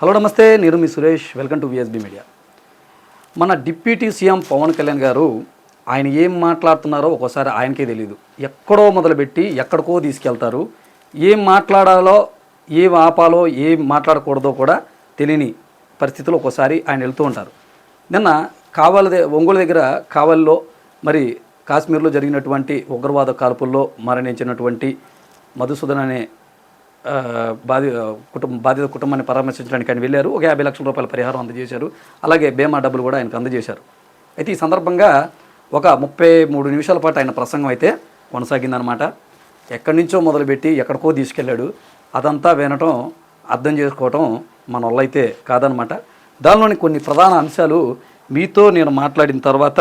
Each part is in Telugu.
హలో నమస్తే నేను మీ Suresh. Welcome to VSB media మన డిప్యూటీ సీఎం పవన్ కళ్యాణ్ గారు ఆయన ఏం మాట్లాడుతున్నారో ఒక్కోసారి ఆయనకే తెలియదు ఎక్కడో మొదలుపెట్టి ఎక్కడికో తీసుకెళ్తారు. ఏం మాట్లాడాలో ఏం ఆపాలో ఏం మాట్లాడకూడదో కూడా తెలియని పరిస్థితులు ఒక్కోసారి ఆయన వెళ్తూ ఉంటారు. నిన్న కావలి ఒంగోలు దగ్గర కావలిలో మరి కాశ్మీర్లో జరిగినటువంటి ఉగ్రవాద కాల్పుల్లో మరణించినటువంటి మధుసూదన్ అనే బాధి కుటుంబ బాధిత కుటుంబాన్ని పరామర్శించడానికి ఆయన వెళ్ళారు. ఒక యాభై లక్షల రూపాయల పరిహారం అందజేశారు. అలాగే బీమా డబ్బులు కూడా ఆయనకు అందజేశారు. అయితే ఈ సందర్భంగా ఒక ముప్పై మూడు నిమిషాల పాటు ఆయన ప్రసంగం అయితే కొనసాగిందనమాట ఎక్కడి నుంచో మొదలుపెట్టి ఎక్కడికో తీసుకెళ్ళాడు. అదంతా వినటం అర్థం చేసుకోవటం మన వల్ల అయితే కాదనమాట దానిలోని కొన్ని ప్రధాన అంశాలు మీతో నేను మాట్లాడిన తర్వాత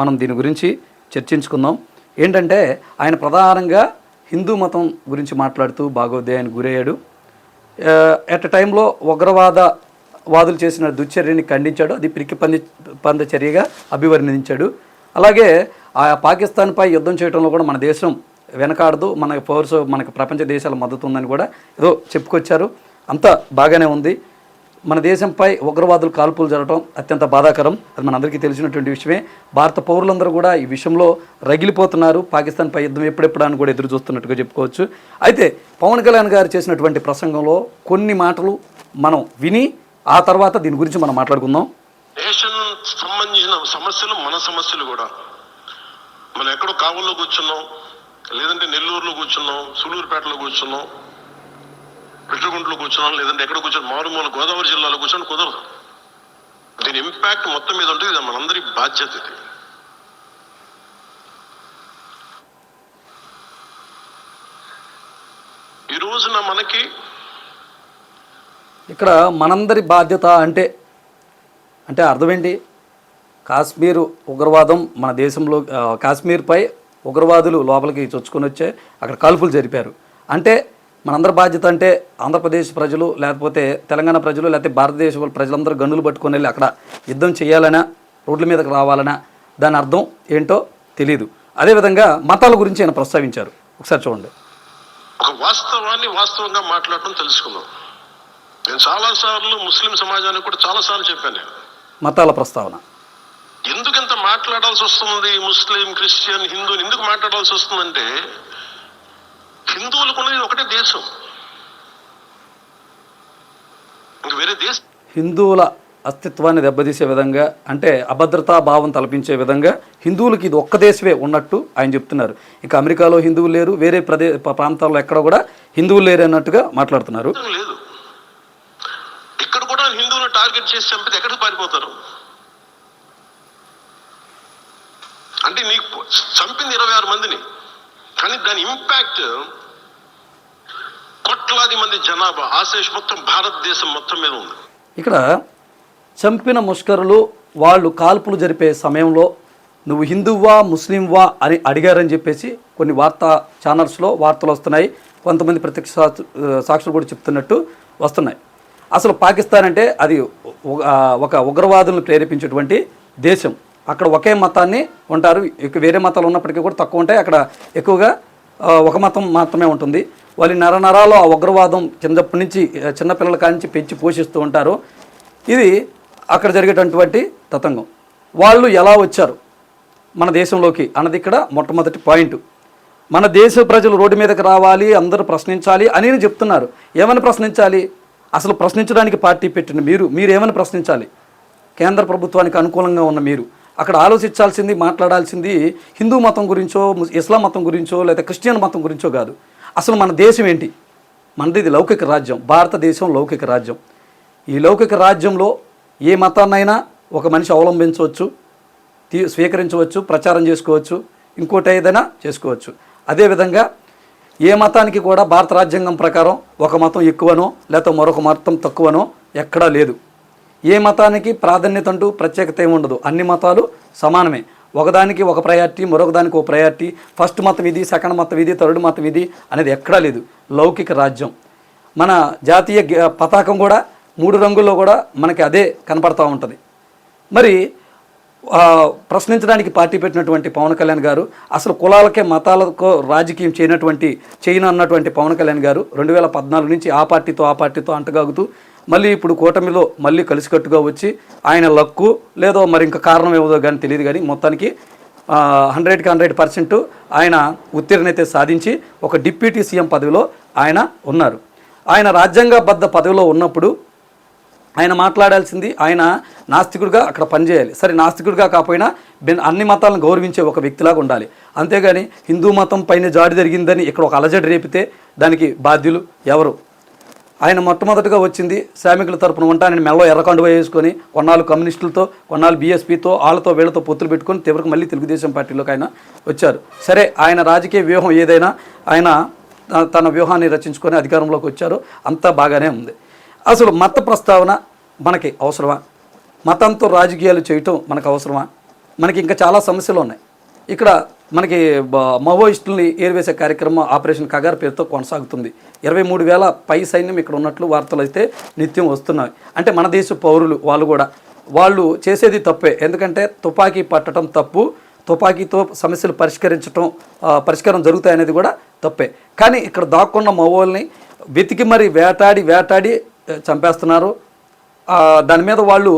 మనం దీని గురించి చర్చించుకుందాం. ఏంటంటే ఆయన ప్రధానంగా హిందూ మతం గురించి మాట్లాడుతూ భాగోదయానికి గురయ్యాడు. ఎట్ టైంలో ఉగ్రవాద వాదులు చేసిన దుశ్చర్యని ఖండించాడు. అది పిరికి పంది పంద చర్యగా అభివర్ణించాడు. అలాగే ఆ పాకిస్తాన్పై యుద్ధం చేయడంలో కూడా మన దేశం వెనకాడదు. మన ఫోర్స్ మనకి ప్రపంచ దేశాల మద్దతు ఉందని కూడా ఏదో చెప్పుకొచ్చారు. అంతా బాగానే ఉంది. మన దేశంపై ఉగ్రవాదులు కాల్పులు జరగడం అత్యంత బాధాకరం. అది మనందరికీ తెలిసినటువంటి విషయమే. భారత పౌరులందరూ కూడా ఈ విషయంలో రగిలిపోతున్నారు. పాకిస్తాన్పై యుద్ధం ఎప్పుడెప్పుడు అని కూడా ఎదురు చూస్తున్నట్టుగా చెప్పుకోవచ్చు. అయితే పవన్ కళ్యాణ్ గారు చేసినటువంటి ప్రసంగంలో కొన్ని మాటలు మనం విని ఆ తర్వాత దీని గురించి మనం మాట్లాడుకుందాం. దేశం సంబంధించిన సమస్యలు మన సమస్యలు కూడా. మనం ఎక్కడో కావుల్లో కూర్చున్నాం లేదంటే నెల్లూరులో కూర్చున్నాం సూలూరుపేటలో కూర్చున్నాం. పిట్రగుంటలో కూర్చున్నాను లేదంటే ఎక్కడ కూర్చొని మారుమూల గోదావరి జిల్లాలో కూర్చొని కుదరదు. దీని ఇంపాక్ట్ మొత్తం మీద ఉంటుంది ఇది మనందరి బాధ్యత ఇది. ఈ రోజున మనకి ఇక్కడ మనందరి బాధ్యత అంటే అంటే అర్థం ఏంటి కాశ్మీర్ ఉగ్రవాదం మన దేశంలో కాశ్మీర్పై ఉగ్రవాదులు లోపలికి చొచ్చుకొని వచ్చే అక్కడ కాల్పులు జరిపారు. అంటే మనందరి బాధ్యత అంటే ఆంధ్రప్రదేశ్ ప్రజలు లేకపోతే తెలంగాణ ప్రజలు లేకపోతే భారతదేశ ప్రజలందరూ గన్నులు పట్టుకొని వెళ్ళి అక్కడ యుద్ధం చేయాలనా రోడ్ల మీదకి రావాలనా దాని అర్థం ఏంటో తెలియదు అదేవిధంగా మతాల గురించి ఆయన ప్రస్తావించారు. ఒకసారి చూడండి. ఒక వాస్తవాన్ని వాస్తవంగా మాట్లాడటం తెలుసుకుందాం. నేను చాలా సార్లు ముస్లిం సమాజానికి కూడా చాలా సార్లు చెప్పాను నేను. మతాల ప్రస్తావన. ఎందుకు ఇంత మాట్లాడాల్సి వస్తుంది ముస్లిం క్రిస్టియన్ హిందూని ఎందుకు మాట్లాడాల్సి వస్తుందంటే హిందువులకు ఉన్నది ఒకటే దేశం. ఇంక వేరే దేశం హిందువుల అస్తిత్వాన్ని దెబ్బతీసే విధంగా అంటే అభద్రతా భావం తలపించే విధంగా హిందువులకి ఇది ఒక్క దేశమే ఉన్నట్టు ఆయన చెప్తున్నారు. ఇక అమెరికాలో హిందువులు లేరు వేరే ప్రదే ప్రాంతాల్లో ఎక్కడ కూడా హిందువులు లేరు అన్నట్టుగా మాట్లాడుతున్నారు లేదు. ఇక్కడ కూడా హిందువులను టార్గెట్ చేసి చంపితే ఎక్కడికి పారిపోతారు? అంటే నీకు చంపింది ఇరవై ఆరు మందిని. కానీ దాని ఇంపాక్ట్ కోట్లాది మంది జనాభా ఆశేష్ మొత్తం భారతదేశం మొత్తం మీద ఉంది. ఇక్కడ చంపిన ముష్కరులు వాళ్ళు కాల్పులు జరిపే సమయంలో నువ్వు హిందువా ముస్లింవా? అని అడిగారని చెప్పేసి కొన్ని వార్తా ఛానల్స్లో వార్తలు వస్తున్నాయి. కొంతమంది ప్రత్యక్ష సాక్షులు కూడా చెప్తున్నట్టు వస్తున్నాయి. అసలు పాకిస్తాన్ అంటే అది ఒక ఉగ్రవాదులను ప్రేరేపించేటువంటి దేశం. అక్కడ ఒకే మతాన్ని ఉంటారు. వేరే మతాలు ఉన్నప్పటికీ కూడా తక్కువ ఉంటాయి. అక్కడ ఎక్కువగా ఒక మతం మాత్రమే ఉంటుంది. వాళ్ళ నరనరాలు ఆ ఉగ్రవాదం చిన్నప్పటి నుంచి చిన్నపిల్లల కానించి నుంచి పెంచి పోషిస్తూ ఉంటారు. ఇది అక్కడ జరిగేటటువంటి తతంగం. వాళ్ళు ఎలా వచ్చారు? మన దేశంలోకి అన్నది ఇక్కడ మొట్టమొదటి పాయింట్. మన దేశ ప్రజలు రోడ్డు మీదకి రావాలి అందరూ ప్రశ్నించాలి అని చెప్తున్నారు. ఏమని ప్రశ్నించాలి? అసలు ప్రశ్నించడానికి పార్టీ పెట్టిన మీరు మీరు ఏమని ప్రశ్నించాలి? కేంద్ర ప్రభుత్వానికి అనుకూలంగా ఉన్న మీరు. అక్కడ ఆలోచించాల్సింది మాట్లాడాల్సింది హిందూ మతం గురించో ఇస్లాం మతం గురించో లేదా క్రిస్టియన్ మతం గురించో కాదు. అసలు మన దేశం ఏంటి? మనది ఇది లౌకిక రాజ్యం భారతదేశం లౌకిక రాజ్యం. ఈ లౌకిక రాజ్యంలో ఏ మతాన్నైనా ఒక మనిషి అవలంబించవచ్చు తీ స్వీకరించవచ్చు ప్రచారం చేసుకోవచ్చు ఇంకోటి ఏదైనా చేసుకోవచ్చు. అదేవిధంగా ఏ మతానికి కూడా భారత రాజ్యాంగం ప్రకారం ఒక మతం ఎక్కువనో లేకపోతే మరొక మతం తక్కువనో ఎక్కడా లేదు. ఏ మతానికి ప్రాధాన్యత అంటూ ప్రత్యేకత ఏమి ఉండదు. అన్ని మతాలు సమానమే. ఒకదానికి ఒక ప్రయారిటీ మరొకదానికి ఒక ప్రయారిటీ. ఫస్ట్ మతం ఇది సెకండ్ మతం ఇది థర్డ్ మతం ఇది అనేది ఎక్కడా లేదు. లౌకిక రాజ్యం. మన జాతీయ పతాకం కూడా మూడు రంగుల్లో కూడా మనకి అదే కనపడతా ఉంటుంది. మరి ప్రశ్నించడానికి పార్టీ పెట్టినటువంటి పవన్ కళ్యాణ్ గారు అసలు కులాలకే మతాలకో రాజకీయం చేయనటువంటి చేయను అన్నటువంటి పవన్ కళ్యాణ్ గారు రెండు వేల పద్నాలుగు నుంచి ఆ పార్టీతో ఆ పార్టీతో అంటగాగుతూ మళ్ళీ ఇప్పుడు కూటమిలో మళ్ళీ కలిసికట్టుగా వచ్చి ఆయన లక్కు లేదో మరి ఇంకా కారణం ఏదో కానీ తెలియదు కానీ మొత్తానికి హండ్రెడ్కి హండ్రెడ్ పర్సెంట్ ఆయన ఉత్తీర్ణత సాధించి ఒక డిప్యూటీ సీఎం పదవిలో ఆయన ఉన్నారు. ఆయన రాజ్యాంగబద్ధ పదవిలో ఉన్నప్పుడు ఆయన మాట్లాడాల్సింది ఆయన నాస్తికుడిగా అక్కడ పనిచేయాలి. సరే నాస్తికుడిగా కాకపోయినా అన్ని మతాలను గౌరవించే ఒక వ్యక్తిలాగా ఉండాలి. అంతేగాని హిందూ మతం పైన జాడి జరిగిందని ఇక్కడ ఒక అలజడి రేపితే దానికి బాధ్యులు ఎవరు? ఆయన మొట్టమొదటిగా వచ్చింది శ్రామికుల తరపున ఉంటా నేను మెల్లో ఎర్రకండు వేసుకొని కొన్నాళ్ళు కమ్యూనిస్టులతో కొన్నాళ్ళు బీఎస్పీతో వాళ్ళతో వీళ్ళతో పొత్తులు పెట్టుకొని తీవ్రకు మళ్ళీ తెలుగుదేశం పార్టీలోకి ఆయన వచ్చారు. సరే ఆయన రాజకీయ వ్యూహం ఏదైనా ఆయన తన వ్యూహాన్ని రచించుకొని అధికారంలోకి వచ్చారు. అంతా బాగానే ఉంది. అసలు మత ప్రస్తావన మనకి అవసరమా? మతంతో రాజకీయాలు చేయటం మనకు అవసరమా? మనకి ఇంకా చాలా సమస్యలు ఉన్నాయి. ఇక్కడ మనకి మావోయిస్టుల్ని ఏరివేసే కార్యక్రమం ఆపరేషన్ కగార్ పేరుతో కొనసాగుతుంది. ఇరవై మూడు వేల పై సైన్యం ఇక్కడ ఉన్నట్లు వార్తలు అయితే నిత్యం వస్తున్నాయి. అంటే మన దేశ పౌరులు వాళ్ళు కూడా. వాళ్ళు చేసేది తప్పే. ఎందుకంటే తుపాకీ పట్టడం తప్పు. తుపాకీతో సమస్యలు పరిష్కరించడం పరిష్కారం జరుగుతాయనేది కూడా తప్పే. కానీ ఇక్కడ దాక్కున్న మగవాళ్ళని వెతికి మరి వేటాడి వేటాడి చంపేస్తున్నారు. దాని మీద వాళ్ళు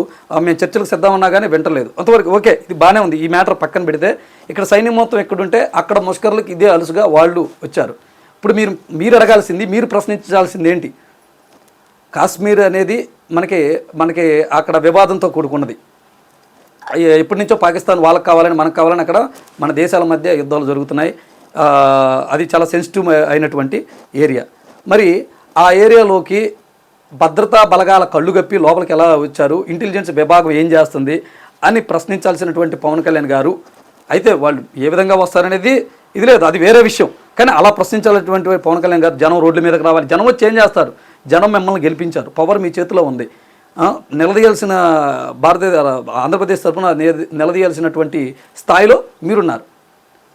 మేము చర్చలకు సిద్ధమన్నా కానీ వింటలేదు. అంతవరకు ఓకే ఇది బాగానే ఉంది. ఈ మ్యాటర్ పక్కన పెడితే ఇక్కడ సైన్యం మొత్తం ఎక్కడుంటే అక్కడ ముష్కర్లకు ఇదే అలుసుగా వాళ్ళు వచ్చారు. ఇప్పుడు మీరు మీరు అడగాల్సింది మీరు ప్రశ్నించాల్సింది ఏంటి? కాశ్మీర్ అనేది మనకి మనకి అక్కడ వివాదంతో కూడుకున్నది. ఎప్పటి నుంచో పాకిస్తాన్ వాళ్ళకి కావాలని మనకు కావాలని అక్కడ మన దేశాల మధ్య యుద్ధాలు జరుగుతున్నాయి. అది చాలా సెన్సిటివ్ అయినటువంటి ఏరియా మరి ఆ ఏరియాలోకి భద్రతా బలగాల కళ్ళు గప్పి లోపలికి ఎలా వచ్చారు? ఇంటెలిజెన్స్ విభాగం ఏం చేస్తుంది? అని ప్రశ్నించాల్సినటువంటి పవన్ కళ్యాణ్ గారు అయితే వాళ్ళు ఏ విధంగా వస్తారనేది ఇది లేదు అది వేరే విషయం. కానీ అలా ప్రశ్నించాలటువంటి పవన్ కళ్యాణ్ గారు జనం రోడ్ల మీదకి రావాలి. జనం వచ్చి ఏం చేస్తారు? జనం మిమ్మల్ని గెలిపించారు. పవర్ మీ చేతిలో ఉంది. నిలదీయాల్సిన భారతదేశ ఆంధ్రప్రదేశ్ తరఫున నిలదీయాల్సినటువంటి స్థాయిలో మీరున్నారు.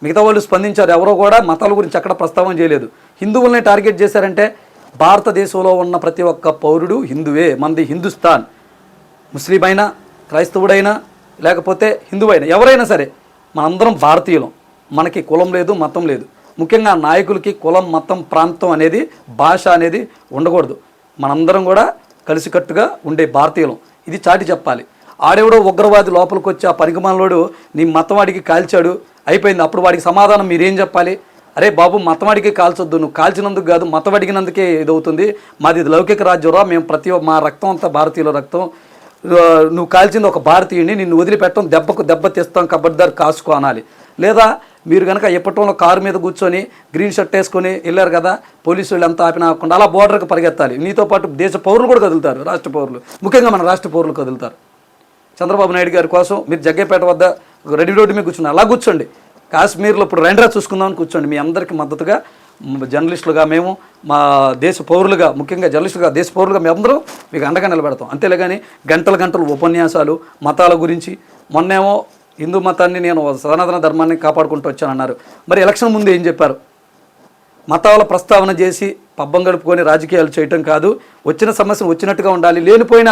మిగతా వాళ్ళు స్పందించారు. ఎవరో కూడా మతాల గురించి అక్కడ ప్రస్తావన చేయలేదు. హిందువుల్ని టార్గెట్ చేశారంటే భారతదేశంలో ఉన్న ప్రతి ఒక్క పౌరుడు హిందువే. మంది హిందుస్థాన్. ముస్లిం అయినా క్రైస్తవుడైనా లేకపోతే హిందువైనా ఎవరైనా సరే మనందరం భారతీయులం. మనకి కులం లేదు మతం లేదు. ముఖ్యంగా నాయకులకి కులం మతం ప్రాంతం అనేది భాష అనేది ఉండకూడదు. మనందరం కూడా కలిసికట్టుగా ఉండే భారతీయులం. ఇది చాటి చెప్పాలి. ఆడెవడో ఉగ్రవాది లోపలికి వచ్చి ఆ పనికిమాలోడు నీ మతం వాడికి కాల్చాడు అయిపోయింది. అప్పుడు వాడికి సమాధానం మీరేం చెప్పాలి? అరే బాబు మతవాడికి కాల్చొద్దు. నువ్వు కాల్చినందుకు కాదు మతం అడిగినందుకే ఇదవుతుంది. మాది ఇది లౌకిక రాజ్యంరా మేము ప్రతి మా రక్తం అంతా భారతీయుల రక్తం. నువ్వు కాల్చింది ఒక భారతీయుడిని నిన్ను వదిలిపెట్టడం దెబ్బకు దెబ్బ తెస్తాం కబడ్దార్ కాసుకో అనాలి. లేదా మీరు కనుక ఎప్పటంలో కారు మీద కూర్చొని గ్రీన్ షర్ట్ వేసుకొని వెళ్ళారు కదా పోలీసు వాళ్ళు అంతా ఆపినా అలా బోర్డర్కి పరిగెత్తాలి. నీతో పాటు దేశ పౌరులు కూడా కదులుతారు రాష్ట్ర పౌరులు. ముఖ్యంగా మన రాష్ట్ర పౌరులు కదులుతారు. చంద్రబాబు నాయుడు గారి కోసం మీరు జగ్గేపేట వద్ద రెడీ రోడ్డు మీద కూర్చున్నారు. అలా కూర్చోండి. కాశ్మీర్లో ఇప్పుడు రెండ్రా చూసుకుందామని కూర్చోండి. మీ అందరికీ మద్దతుగా జర్నలిస్టులుగా మేము మా దేశ పౌరులుగా ముఖ్యంగా జర్నలిస్టులుగా దేశ పౌరులుగా మేము అందరం మీకు అండగా నిలబెడతాం. అంతేలే కానీ గంటల గంటలు ఉపన్యాసాలు మతాల గురించి. మొన్నేమో హిందూ మతాన్ని నేను సనాతన ధర్మాన్ని కాపాడుకుంటూ వచ్చానన్నారు. మరి ఎలక్షన్ ముందు ఏం చెప్పారు? మతాల ప్రస్తావన చేసి పబ్బం గడుపుకొని రాజకీయాలు చేయటం కాదు. వచ్చిన సమస్యను వచ్చినట్టుగా ఉండాలి. లేనిపోయిన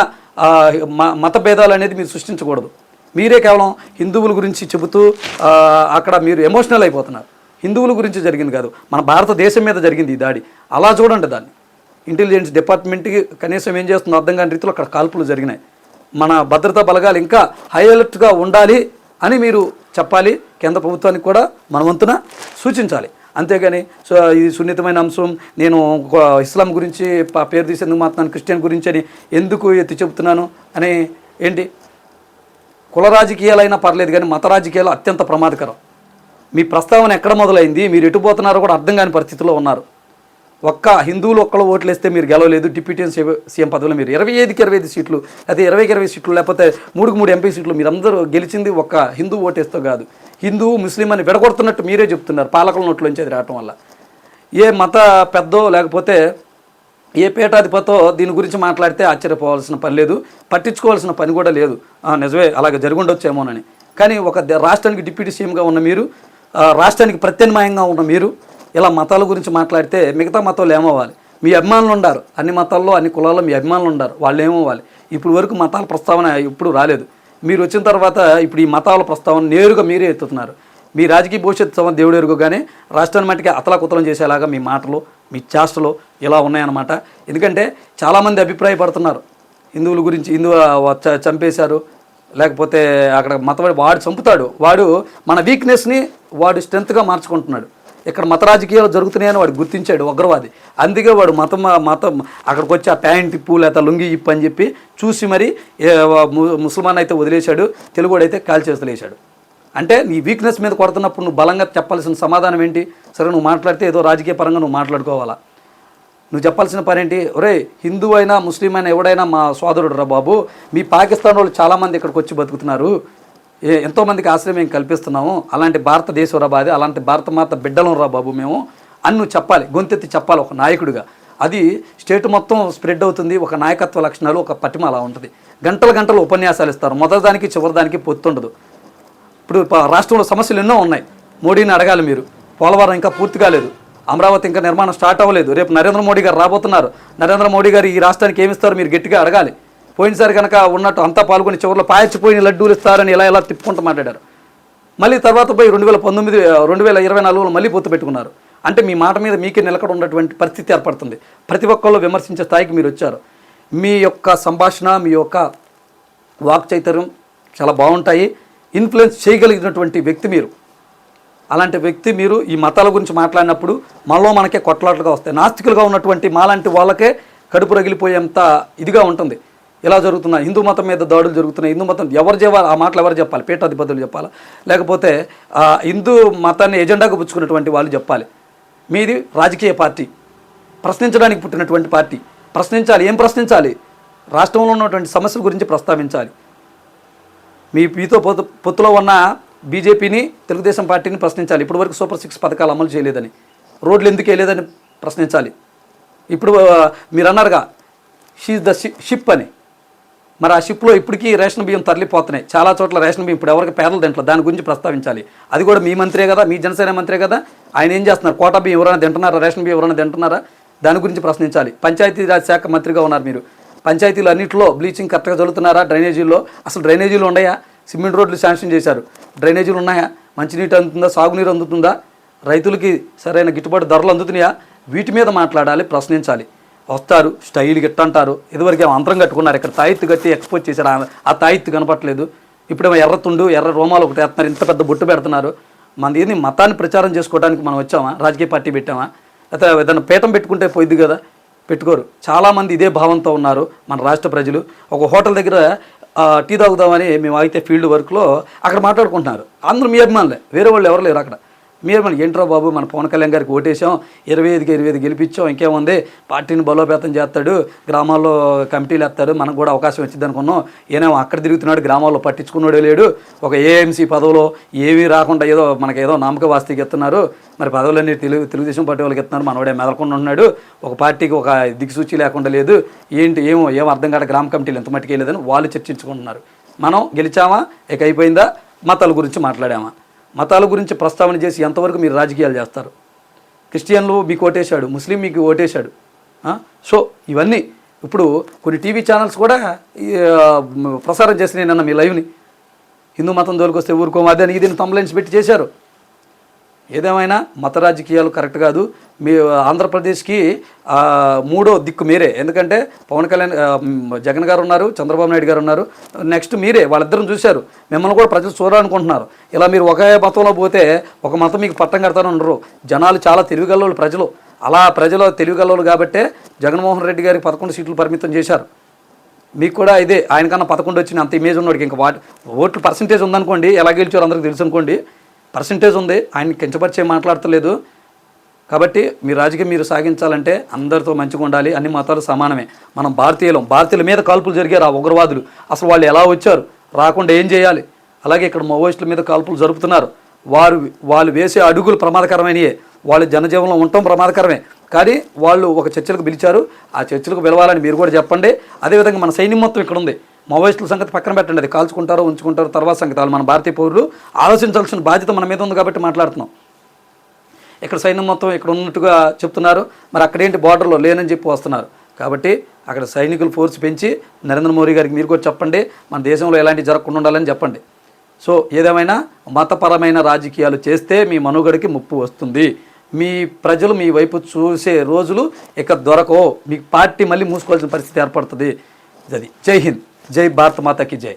మ- మత భేదాలు అనేది మీరు సృష్టించకూడదు. మీరే కేవలం హిందువుల గురించి చెబుతూ అక్కడ మీరు ఎమోషనల్ అయిపోతున్నారు. హిందువుల గురించి జరిగింది కాదు. మన భారతదేశం మీద జరిగింది ఈ దాడి. అలా చూడండి దాన్ని. ఇంటెలిజెన్స్ డిపార్ట్మెంట్కి కనీసం ఏం చేస్తుందో అర్థం కాని రీతిలో అక్కడ కాల్పులు జరిగినాయి. మన భద్రతా బలగాలు ఇంకా హై అలర్ట్గా ఉండాలి అని మీరు చెప్పాలి. కేంద్ర ప్రభుత్వానికి కూడా మన వంతున సూచించాలి. అంతేగాని సో ఇది సున్నితమైన అంశం. నేను ఇస్లాం గురించి పేరు తీసేందుకు మాత్రం క్రిస్టియన్ గురించి అని ఎందుకు ఎత్తి చెబుతున్నాను? అని ఏంటి? కుల రాజకీయాలైనా పర్లేదు కానీ మత రాజకీయాలు అత్యంత ప్రమాదకరం. మీ ప్రస్తావన ఎక్కడ మొదలైంది? మీరు ఎటు పోతున్నారో కూడా అర్థం కాని పరిస్థితిలో ఉన్నారు. ఒక్క హిందువులు ఒక్కళ్ళు ఓట్లు వేస్తే మీరు గెలవలేదు. డిప్యూటీ సీఎం- సీఎం పదవిలో మీరు ఇరవై ఐదుకి ఇరవై ఐదు సీట్లు లేకపోతే ఇరవైకి ఇరవై సీట్లు లేకపోతే మూడుకు మూడు ఎంపీ సీట్లు మీరందరూ గెలిచింది ఒక్క హిందూ ఓటేస్తో కాదు. హిందూ ముస్లిం అని విడగొడుతున్నట్టు మీరే చెప్తున్నారు. పాలకుల నోట్లోంచి అది రావటం వల్ల. ఏ మత పెద్దో లేకపోతే ఏ పీఠాధిపతో దీని గురించి మాట్లాడితే ఆశ్చర్యపోవాల్సిన పని లేదు పట్టించుకోవాల్సిన పని కూడా లేదు. ఆ, నిజమే అలాగే జరుగుండొచ్చేమోనని. కానీ ఒక రాష్ట్రానికి డిప్యూటీ సీఎంగా ఉన్న మీరు రాష్ట్రానికి ప్రత్యామ్నాయంగా ఉన్న మీరు ఇలా మతాల గురించి మాట్లాడితే మిగతా మతాలు ఏమవ్వాలి? మీ అభిమానులు ఉండారు అన్ని మతాల్లో అన్ని కులాల్లో మీ అభిమానులు ఉండారు వాళ్ళు ఏమవ్వాలి? ఇప్పుడు వరకు మతాల ప్రస్తావన ఇప్పుడు రాలేదు. మీరు వచ్చిన తర్వాత ఇప్పుడు ఈ మతాల ప్రస్తావన నేరుగా మీరే ఎత్తుతున్నారు. మీ రాజకీయ భవిష్యత్తు సంబంధం దేవుడు ఎరుగుగానే రాష్ట్రాన్ని మట్టికి అతలాకుతలం చేసేలాగా మీ మాటలు మీ చేష్టలు ఇలా ఉన్నాయన్నమాట. ఎందుకంటే చాలామంది అభిప్రాయపడుతున్నారు. హిందువుల గురించి హిందూ చ- చంపేశారు. లేకపోతే అక్కడ మతవాడు వాడు చంపుతాడు. వాడు మన వీక్నెస్ని వాడు స్ట్రెంత్గా మార్చుకుంటున్నాడు. ఇక్కడ మత రాజకీయాలు జరుగుతున్నాయని వాడు గుర్తించాడు ఉగ్రవాది. అందుకే వాడు మతం మతం అక్కడికి వచ్చి ఆ ప్యాంట్ ఇప్పు లేదా లుంగి ఇప్పు అని చెప్పి చూసి మరి ము- ముసల్మాన్ అయితే వదిలేశాడు తెలుగుడు అయితే అంటే నీ వీక్నెస్ మీద కొడుతున్నప్పుడు నువ్వు బలంగా చెప్పాల్సిన సమాధానం ఏంటి? సరే నువ్వు మాట్లాడితే ఏదో రాజకీయ పరంగా నువ్వు మాట్లాడుకోవాలా? నువ్వు చెప్పాల్సిన పని ఏంటి? ఒరే హిందూ అయినా ముస్లిం అయినా ఎవడైనా మా సోదరుడు రా బాబు. మీ పాకిస్తాన్ వాళ్ళు చాలామంది ఇక్కడికి వచ్చి బతుకుతున్నారు. ఏ ఎంతోమందికి ఆశ్రయం మేము కల్పిస్తున్నాము. అలాంటి భారతదేశం రా బాది అలాంటి భారత మాత బిడ్డలం రా బాబు మేము అని నువ్వు చెప్పాలి. గొంతెత్తి చెప్పాలి ఒక నాయకుడిగా. అది స్టేట్ మొత్తం స్ప్రెడ్ అవుతుంది. ఒక నాయకత్వ లక్షణాలు ఒక పటిమ అలా ఉంటుంది. గంటల గంటలు ఉపన్యాసాలు ఇస్తారు. మొదటిదానికి చివరిదానికి పొత్తుండదు ఇప్పుడు రాష్ట్రంలో సమస్యలు ఎన్నో ఉన్నాయి. మోడీని అడగాలి మీరు. పోలవరం ఇంకా పూర్తి కాలేదు. అమరావతి ఇంకా నిర్మాణం స్టార్ట్ అవ్వలేదు. రేపు నరేంద్ర మోడీ గారు రాబోతున్నారు. నరేంద్ర మోడీ గారు ఈ రాష్ట్రానికి ఏమిస్తారు మీరు గట్టిగా అడగాలి. పోయినసారి కనుక ఉన్నట్టు అంతా పాల్గొని చివరిలో పాయచిపోయిన లడ్డూలు ఇస్తారని ఇలా ఇలా తిప్పుకుంటూ మాట్లాడారు. మళ్ళీ తర్వాత పోయి రెండు వేల పంతొమ్మిది రెండు వేల ఇరవై నాలుగులో మళ్ళీ పొత్తు పెట్టుకున్నారు. అంటే మీ మాట మీద మీకే నిలకడ ఉన్నటువంటి పరిస్థితి ఏర్పడుతుంది. ప్రతి ఒక్కళ్ళు విమర్శించే స్థాయికి మీరు వచ్చారు. మీ యొక్క సంభాషణ మీ యొక్క వాక్ చైతన్యం చాలా బాగుంటాయి. ఇన్ఫ్లుయెన్స్ చేయగలిగినటువంటి వ్యక్తి మీరు. అలాంటి వ్యక్తి మీరు ఈ మతాల గురించి మాట్లాడినప్పుడు మనలో మనకే కొట్లాట్లుగా వస్తాయి. నాస్తికులుగా ఉన్నటువంటి మాలాంటి వాళ్ళకే కడుపు రగిలిపోయేంత ఇదిగా ఉంటుంది. ఇలా జరుగుతున్న హిందూ మతం మీద దాడులు జరుగుతున్నాయి. హిందూ మతం ఎవరు చేయాలి ఆ మాటలు ఎవరు చెప్పాలి? పీఠాధిపతులు చెప్పాలా? లేకపోతే హిందూ మతాన్ని ఎజెండాగా పుచ్చుకున్నటువంటి వాళ్ళు చెప్పాలి. మీది రాజకీయ పార్టీ. ప్రశ్నించడానికి పుట్టినటువంటి పార్టీ. ప్రశ్నించాలి. ఏం ప్రశ్నించాలి? రాష్ట్రంలో ఉన్నటువంటి సమస్యల గురించి ప్రస్తావించాలి. మీ మీతో పొత్తు పొత్తులో ఉన్న బీజేపీని తెలుగుదేశం పార్టీని ప్రశ్నించాలి. ఇప్పటి వరకు సూపర్ సిక్స్ పథకాలు అమలు చేయలేదని. రోడ్లు ఎందుకు వేయలేదని ప్రశ్నించాలి. ఇప్పుడు మీరు అన్నారుగా షీజ్ ద షిప్ అని. మరి ఆ షిప్లో ఇప్పటికీ రేషన్ బియ్యం తరలిపోతున్నాయి. చాలా చోట్ల రేషన్ బియ్యం ఇప్పుడు ఎవరికి పేదలు తింటారు దాని గురించి ప్రస్తావించాలి. అది కూడా మీ మంత్రే కదా మీ జనసేన మంత్రే కదా. ఆయన ఏం చేస్తున్నారు? కోటా బియ్యం ఎవరైనా తింటున్నారా? రేషన్ బియ్యం ఎవరైనా తింటున్నారా? దాని గురించి ప్రశ్నించాలి. పంచాయతీరాజ్ శాఖ మంత్రిగా ఉన్నారు మీరు. పంచాయతీలు అన్నింటిలో బ్లీచింగ్ కరెక్ట్గా చల్లుతున్నారా డ్రైనేజీల్లో అసలు డ్రైనేజీలు ఉన్నాయా? సిమెంట్ రోడ్లు శాంక్షన్ చేశారు. డ్రైనేజీలు ఉన్నాయా? మంచినీటి అందుతుందా? సాగునీరు అందుతుందా? రైతులకి సరైన గిట్టుబాటు ధరలు అందుతున్నాయా? వీటి మీద మాట్లాడాలి ప్రశ్నించాలి. వస్తారు స్టైల్ గిట్ట అంటారు ఇదివరకు అంతరం కట్టుకున్నారు. ఇక్కడ తాయిత్తు కట్టి ఎక్స్పోజ్ చేశారు. ఆ- తాయిత్తు కనపట్లేదు ఇప్పుడేమో ఎర్ర తుండు ఎర్ర రోమాలు ఒకటి వేస్తున్నారు. ఇంత పెద్ద బొట్టు పెడుతున్నారు. మన ఏంది మతాన్ని ప్రచారం చేసుకోవడానికి మనం వచ్చామా? రాజకీయ పార్టీ పెట్టామా? లేకపోతే ఏదైనా పీఠం పెట్టుకుంటే పోయిద్ది కదా? పెట్టుకోరు. చాలామంది ఇదే భావంతో ఉన్నారు మన రాష్ట్ర ప్రజలు. ఒక హోటల్ దగ్గర టీ తాగుదామని మేము అయితే ఫీల్డ్ వర్క్లో అక్కడ మాట్లాడుకుంటున్నారు. అందరూ మీ అభిమానులే. వేరే వాళ్ళు ఎవరు లేరు అక్కడ. మీరు మన ఏంట్రా బాబు మన పవన్ కళ్యాణ్ గారికి ఓటేసాం ఇరవై ఐదుకి ఇరవై ఐదు గెలిపించాం. ఇంకేముంది? పార్టీని బలోపేతం చేస్తాడు. గ్రామాల్లో కమిటీలు వేస్తాడు మనకు కూడా అవకాశం వచ్చింది అనుకున్నాం. ఏనేమో అక్కడ తిరుగుతున్నాడు గ్రామాల్లో పట్టించుకున్నాడే లేడు. ఒక ఏఎంసీ పదవిలో ఏమీ రాకుండా ఏదో మనకి ఏదో నామక వాస్తీకి ఎత్తున్నారు. మరి పదవులన్నీ తెలుగు తెలుగుదేశం పార్టీ వాళ్ళకి ఎత్తున్నారు. మనవాడే మెదలకుండా ఉన్నాడు ఒక పార్టీకి ఒక దిక్సూచి లేకుండా లేదు. ఏంటి ఏమో ఏమో అర్థం కాక గ్రామ కమిటీలు ఎంత మట్టుకు లేదని వాళ్ళు చర్చించుకుంటున్నారు. మనం గెలిచామా? ఇక అయిపోయిందా? మతాల గురించి మాట్లాడామా? మతాల గురించి ప్రస్తావన చేసి ఎంతవరకు మీరు రాజకీయాలు చేస్తారు? క్రిస్టియన్లు మీకు ఓటేశాడు ముస్లిం మీకు ఓటేశాడు సో ఇవన్నీ ఇప్పుడు కొన్ని టీవీ ఛానల్స్ కూడా ప్రసారం చేసినాయి నన్న మీ లైవ్ని. హిందూ మతం దొరికొస్తే ఊరుకోము అదే అని ఇది కంప్లైంట్స్ పెట్టి చేశారు. ఏదేమైనా మత రాజకీయాలు కరెక్ట్ కాదు. మీ ఆంధ్రప్రదేశ్కి మూడో దిక్కు మీరే. ఎందుకంటే పవన్ కళ్యాణ్ జగన్ గారు ఉన్నారు చంద్రబాబు నాయుడు గారు ఉన్నారు. నెక్స్ట్ మీరే వాళ్ళిద్దరం చూశారు. మిమ్మల్ని కూడా ప్రజలు చూడాలనుకుంటున్నారు. ఇలా మీరు ఒకే మతంలో పోతే ఒక మతం మీకు పట్టం కడతాను ఉండరు జనాలు చాలా తెలివిగల్లోళ్ళు ప్రజలు. అలా ప్రజలు తెలివిగల్లోళ్ళు కాబట్టే జగన్మోహన్ రెడ్డి గారికి పదకొండు సీట్లు పరిమితం చేశారు. మీకు కూడా ఇదే ఆయనకన్నా పదకొండు వచ్చిన అంత ఇమేజ్ ఉన్నాడు ఇంకా వాటి ఓట్లు పర్సంటేజ్ ఉందనుకోండి ఎలా గెలిచారో అందరికి తెలుసు అనుకోండి. పర్సంటేజ్ ఉంది. ఆయన కించపరిచే మాట్లాడతలేదు. కాబట్టి మీ రాజకీయం మీరు సాగించాలంటే అందరితో మంచిగా ఉండాలి. అన్ని మతాలు సమానమే. మనం భారతీయులం. భారతీయుల మీద కాల్పులు జరిగారు ఆ ఉగ్రవాదులు. అసలు వాళ్ళు ఎలా వచ్చారు? రాకుండా ఏం చేయాలి? అలాగే ఇక్కడ మావోయిస్టుల మీద కాల్పులు జరుపుతున్నారు. వారు వాళ్ళు వేసే అడుగులు ప్రమాదకరమైనయే. వాళ్ళు జనజీవనంలో ఉండటం ప్రమాదకరమే. కానీ వాళ్ళు ఒక చర్చలకు పిలిచారు. ఆ చర్చలకు పిలవాలని మీరు కూడా చెప్పండి. అదేవిధంగా మన సైన్యం మొత్తం ఇక్కడ ఉంది మావోయిస్టుల సంగతి పక్కన పెట్టండి అది కాల్చుకుంటారో ఉంచుకుంటారో తర్వాత సంగతి. వాళ్ళు మన భారతీయ పౌరులు ఆలోచించాల్సిన బాధ్యత మన మీద ఉంది కాబట్టి మాట్లాడుతున్నాం. ఇక్కడ సైన్యం మొత్తం ఇక్కడ ఉన్నట్టుగా చెప్తున్నారు. మరి అక్కడేంటి బార్డర్లో లేనని చెప్పి వస్తున్నారు. కాబట్టి అక్కడ సైనికులు ఫోర్స్ పెంచి నరేంద్ర మోడీ గారికి మీరు కూడా చెప్పండి. మన దేశంలో ఎలాంటి జరగకుండా ఉండాలని చెప్పండి. సో ఏదేమైనా మతపరమైన రాజకీయాలు చేస్తే మీ మనుగడకి ముప్పు వస్తుంది. మీ ప్రజలు మీ వైపు చూసే రోజులు ఇక దొరకవు. మీ పార్టీ మళ్ళీ మూసుకోవాల్సిన పరిస్థితి ఏర్పడుతుంది. అది. జై హింద్. జై భారత మాతకి జై